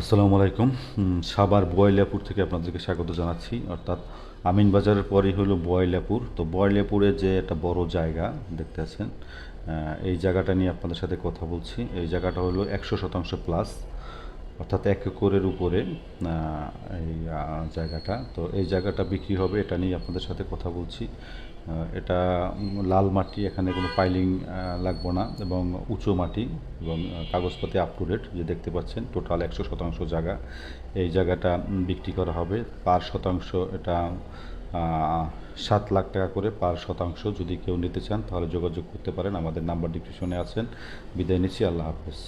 আসসালামু আলাইকুম। সাবার বয়লাপুর থেকে আপনাদেরকে স্বাগত জানাচ্ছি। অর্থাৎ আমিন বাজারের পরেই হলো বয়লাপুর। তো বয়লাপুরে যে একটা বড় জায়গা, দেখতে আছেন এই জায়গাটা নিয়ে আপনাদের সাথে কথা বলছি। এই জায়গাটা হলো একশো শতাংশ প্লাস। অর্থাৎ এক একরের উপরে এই জায়গাটা। তো এই জায়গাটা বিক্রি হবে, এটা নিয়ে আপনাদের সাথে কথা বলছি। এটা লাল মাটি, এখানে কোনো পাইলিং লাগবো না এবং উঁচু মাটি এবং কাগজপাতি আপ টু ডেট যে দেখতে পাচ্ছেন টোটাল একশো শতাংশ জায়গা। এই জায়গাটা বিক্রি করা হবে। পার শতাংশ এটা সাত লাখ টাকা করে পার শতাংশ যদি কেউ নিতে চান, তাহলে যোগাযোগ করতে পারেন। আমাদের নাম্বার ডিসক্রিপশনে আছেন। বিদায় নিচ্ছি, আল্লাহ হাফেজ।